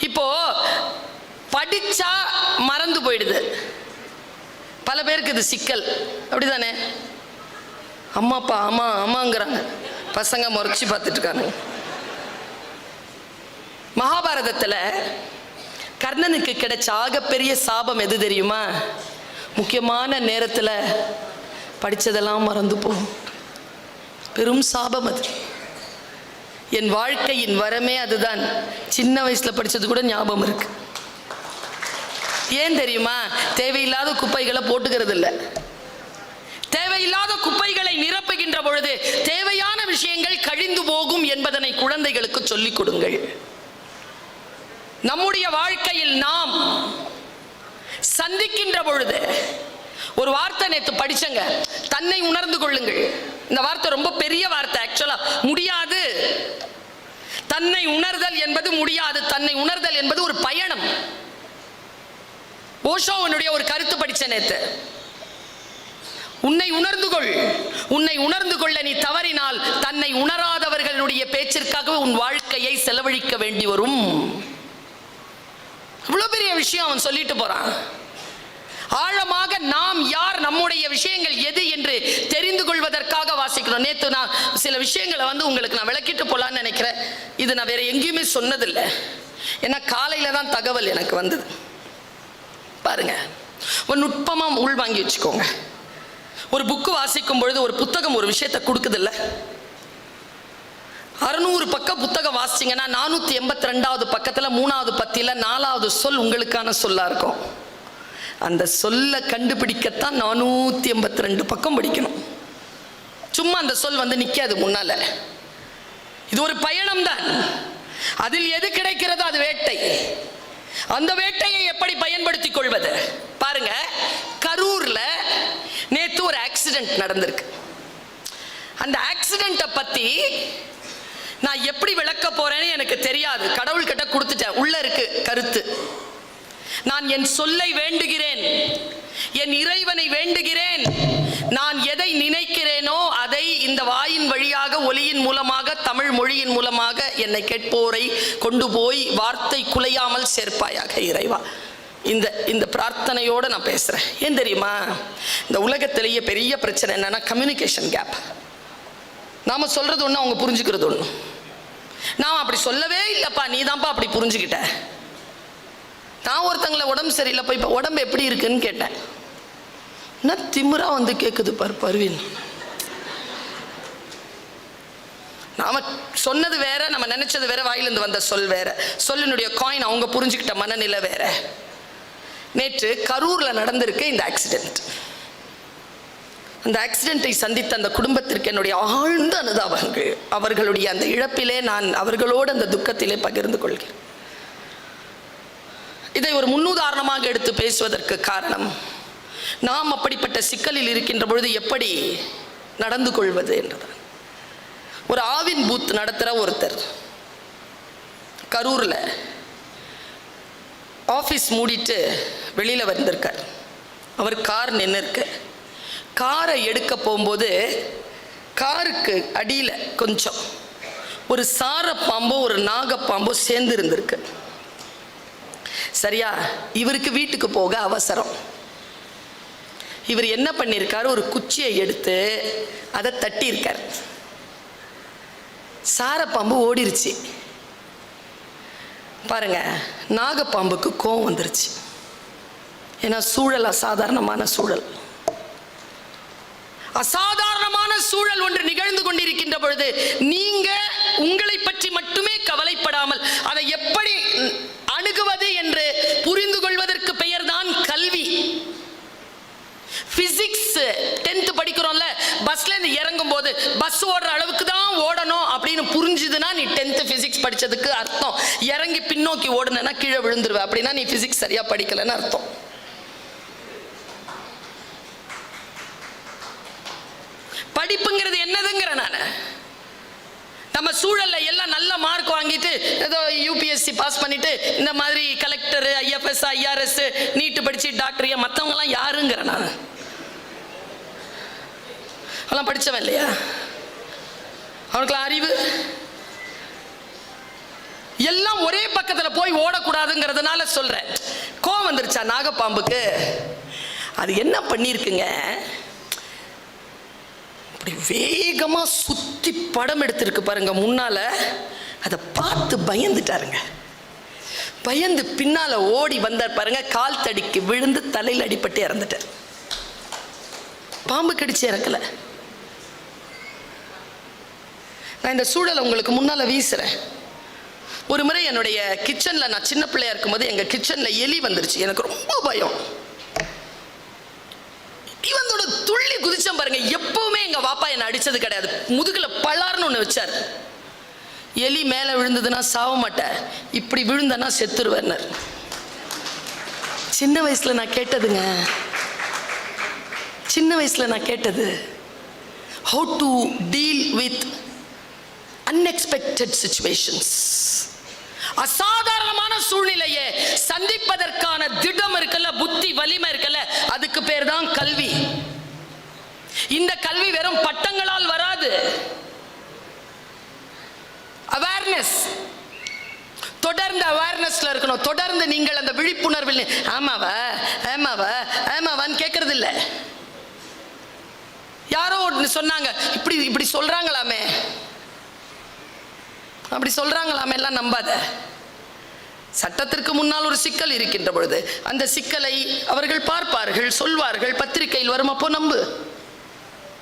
இப்போ படிச்சா மறந்து போயிடுது. பல பேருக்கு இது சிக்கல். அப்படிதானே? அம்மாப்பா ஆமாம் ஆமாங்கிறாங்க பசங்க முறைச்சி பார்த்துட்டு மகாபாரதத்தில் கர்ணனுக்கு கிடைச்ச ஆகப்பெரிய சாபம் எது தெரியுமா? முக்கியமான நேரத்தில் படித்ததெல்லாம் மறந்து போகும். பெரும் சாபம் அது. என் வாழ்க்கையின் வரமே அதுதான். சின்ன வயசுல படிச்சது கூட ஞாபகம் இருக்கு. ஏன் தெரியுமா? தேவையில்லாத குப்பைகளை போட்டுக்கிறது இல்லை தேவையில்லாத குப்பைகளை நிரப்புகின்ற பொழுது தேவையான விஷயங்கள் கழிந்து போகும் என்பதனை குழந்தைகளுக்கு சொல்லிக் கொடுங்கள். நம்முடைய வாழ்க்கையில் நாம் சந்திக்கின்ற பொழுது ஒரு வார்த்தை நேற்று படிச்சங்க. தன்னை உணர்ந்து கொள்ளுங்கள். இந்த வார்த்தை ரொம்ப பெரிய வார்த்தை ஆக்சுவலா முடியாது. தன்னை உணர்தல் என்பது முடியாது. தன்னை உணர்தல் என்பது ஒரு பயணம். ஓஷோவனுடைய ஒரு கருத்து படிச்ச நேத்து. உன்னை உணர்ந்து கொள். உன்னை உணர்ந்து கொள்ள நீ தவறினால் தன்னை உணராதவர்களுடைய பேச்சிற்காக உன் வாழ்க்கையை செலவழிக்க வேண்டி வரும். இவ்வளவு பெரிய விஷயம் அவன் சொல்லிட்டு போறான். ஆழமாக நாம் யார் நம்முடைய விஷயங்கள் எது என்று தெரிந்து கொள்வதற்காக வாசிக்கிறோம். நேத்து நான் சில விஷயங்களை வந்து உங்களுக்கு நான் விளக்கிட்டு போலான்னு நினைக்கிறேன். இது நான் வேற எங்கேயுமே சொன்னதில்லை. ஏன்னா காலையில தான் தகவல் எனக்கு வந்தது. பாருங்க. ஒரு நுட்பமாக உள் வாங்கி வச்சுக்கோங்க. ஒரு புக்கு வாசிக்கும் பொழுது ஒரு புத்தகம் ஒரு விஷயத்தை கொடுக்குதில்ல? அறுநூறு பக்கம் புத்தகம் வாசிச்சிங்கன்னா நானூற்றி எண்பத்தி ரெண்டாவது பக்கத்தில் மூணாவது பத்தியில் நாலாவது சொல் உங்களுக்கான சொல்லா இருக்கும். அந்த சொல்ல கண்டுபிடிக்கத்தான் நானூற்றி எண்பத்தி ரெண்டு பக்கம் படிக்கணும். சும்மா அந்த சொல் வந்து நிற்காது முன்னால். இது ஒரு பயணம் தான் அதில் எது கிடைக்கிறதோ அது வேட்டை. அந்த வேட்டையை எப்படி பயன்படுத்திக் கொள்வது? பாருங்க கரூர்ல நேத்து ஒரு ஆக்சிடென்ட் நடந்திருக்கு. அந்த ஆக்சிடென்ட்டை பத்தி நான் எப்படி விளக்க போறேன்னு எனக்கு தெரியாது. கடவுள்கிட்ட கொடுத்துட்டேன். உள்ள இருக்கு கருத்து. நான் என் சொல்லை வேண்டுகிறேன். என் இறைவனை வேண்டுகிறேன். நான் எதை நினைக்கிறேனோ அதை இந்த வாயின் வழியாக ஒலியின் மூலமாக தமிழ் மொழியின் மூலமாக என்னை கேட்போரை கொண்டு போய் வார்த்தை குலையாமல் சேர்ப்பாயாக இறைவா. இந்த இந்த பிரார்த்தனையோடு நான் பேசுகிறேன் ஏன் தெரியுமா? இந்த உலகத்திலேயே பெரிய பிரச்சனை என்னென்னா கம்யூனிகேஷன் கேப் நாம் சொல்கிறது ஒன்று அவங்க புரிஞ்சுக்கிறது ஒன்று நாம் அப்படி சொல்லவே இல்லைப்பா நீ தான்ப்பா அப்படி புரிஞ்சுக்கிட்ட. நான் ஒருத்தங்களை உடம்பு சரியில்லைப்பா இப்போ உடம்பு எப்படி இருக்குன்னு கேட்டேன். என்ன திமிரா வந்து கேட்குது பார் பருவின். நாம சொன்னது வேற நம்ம நினைச்சது வேற வாயிலிருந்து வந்த சொல் வேற. சொல்லினுடைய காயின் அவங்க புரிஞ்சுக்கிட்ட மனநிலை வேற. நேற்று கரூர்ல நடந்திருக்கு இந்த ஆக்சிடென்ட் அந்த ஆக்சிடென்ட்டை சந்தித்த அந்த குடும்பத்திற்கு என்னுடைய ஆழ்ந்த அனுதாபங்கள். அவர்களுடைய அந்த இழப்பிலே நான் அவர்களோடு அந்த துக்கத்திலே பகிர்ந்து கொள்கிறேன். இதை ஒரு முன்னுதாரணமாக எடுத்து பேசுவதற்கு காரணம் நாம் அப்படிப்பட்ட சிக்கலில் இருக்கின்ற பொழுது எப்படி நடந்து கொள்வது என்றுதான் ஒரு ஆவின் பூத் நடத்துகிற ஒருத்தர் கரூரில் ஆஃபீஸ் மூடிட்டு வெளியில் வந்திருக்கார். அவர் கார் நின்று இருக்கு காரை எடுக்க போகும்போது காருக்கு அடியில் கொஞ்சம் ஒரு சார பாம்போ ஒரு நாகப்பாம்போ சேர்ந்து இருந்திருக்கு சரியா? இவருக்கு வீட்டுக்கு போக அவசரம். இவர் என்ன பண்ணியிருக்காரு ஒரு குச்சியை எடுத்து அதை தட்டியிருக்கார். சாரப்பாம்பு ஓடிருச்சு. பாருங்க நாகப்பாம்புக்கு கோவம் வந்துருச்சு. ஏன்னா சூழல் அசாதாரணமான சூழல். அசாதாரணமான சூழல் ஒன்று நிகழ்ந்து கொண்டிருக்கின்ற பொழுது நீங்க உங்களை பற்றி மட்டுமே கவலைப்படாமல் அதை எப்படி டென்த்து டென்த் படிக்கிறோம்ல பஸ்ல இருந்து இறங்கும் போது பஸ் ஓடுற அளவுக்கு தான் ஓடணும் அப்படின்னு புரிஞ்சுதுன்னா நீ டென்த் பிசிக்ஸ் படிச்சதுக்கு அர்த்தம். இறங்கி பின்னோக்கி ஓடுனா கீழே விழுந்துருவ. அப்படின்னா நீ பிசிக்ஸ் சரியா படிக்கலன்னு அர்த்தம். படிப்புங்கிறது என்னதுங்கிற நான்? நம்ம சூழல்ல எல்லாம் நல்ல மார்க் வாங்கிட்டு ஏதோ யூபிஎஸ்சி பாஸ் பண்ணிட்டு இந்த மாதிரி கலெக்டர் ஐஎஃப்எஸ் ஐஆர்எஸ் நீட்டு படிச்சு டாக்டர் மற்றவங்கலாம் யாருங்கிற நான்? அவெல்லாம் படிச்சவன் இல்லையா? அவனுக்குலாம் அறிவு. எல்லாம் ஒரே பக்கத்தில் போய் ஓடக்கூடாதுங்கிறதுனால சொல்கிறேன் கோவம் வந்துருச்சா நாகப்பாம்புக்கு? அது என்ன பண்ணியிருக்குங்க அப்படி வேகமாக சுற்றி படம் எடுத்திருக்கு பாருங்க முன்னால். அதை பார்த்து பயந்துட்டாருங்க. பயந்து பின்னால ஓடி வந்தார் பாருங்க. கால் தடிக்கு விழுந்து தலையில் அடிபட்டு இறந்துட்டார். பாம்பு கடிச்சு இறக்கல. நான் இந்த சூழலை உங்களுக்கு முன்னால் வீசுகிறேன் ஒரு முறை என்னுடைய கிச்சனில் நான் சின்ன பிள்ளையாக இருக்கும்போது எங்கள் கிச்சனில் எலி வந்துருச்சு. எனக்கு ரொம்ப பயம். இவனோட துள்ளி குதிச்சம் பாருங்க. எப்பவுமே எங்கள் பாப்பா என்னை அடித்தது கிடையாது. முதுகில் பலார்னு ஒன்று வச்சார். எலி மேலே விழுந்ததுன்னா சாவ மாட்டேன். இப்படி விழுந்தனா செத்துருவேன்னர் சின்ன வயசில் நான் கேட்டதுங்க. சின்ன வயசில் நான் கேட்டது how to deal with unexpected situations அசாதாரணமான சூழ்நிலையை சந்திப்பதற்கான திடம் இருக்கல புத்தி வலிமை இருக்கல அதுக்கு பேர் தான் கல்வி. இந்த கல்வி வெறும் பட்டங்களால் வராது. அவேர்னஸ் தொடர்ந்து அவேர்னஸ்ல இருக்கணும். தொடர்ந்து நீங்கள் அந்த விழிப்புணர்வில் நி- ஆமாவா ஆமாவா ஆமாவான்னு கேட்கறது இல்லை யாரோ ஒன்று சொன்னாங்க இப்படி இப்படி சொல்றாங்களாமே. அப்படி சொல்றாங்களாமே எல்லாம் நம்பாத. சட்டத்திற்கு முன்னால் ஒரு சிக்கல் இருக்கின்ற பொழுது அந்த சிக்கலை அவர்கள் பார்ப்பார்கள் சொல்வார்கள் பத்திரிகையில் வரும் அப்போ நம்பு.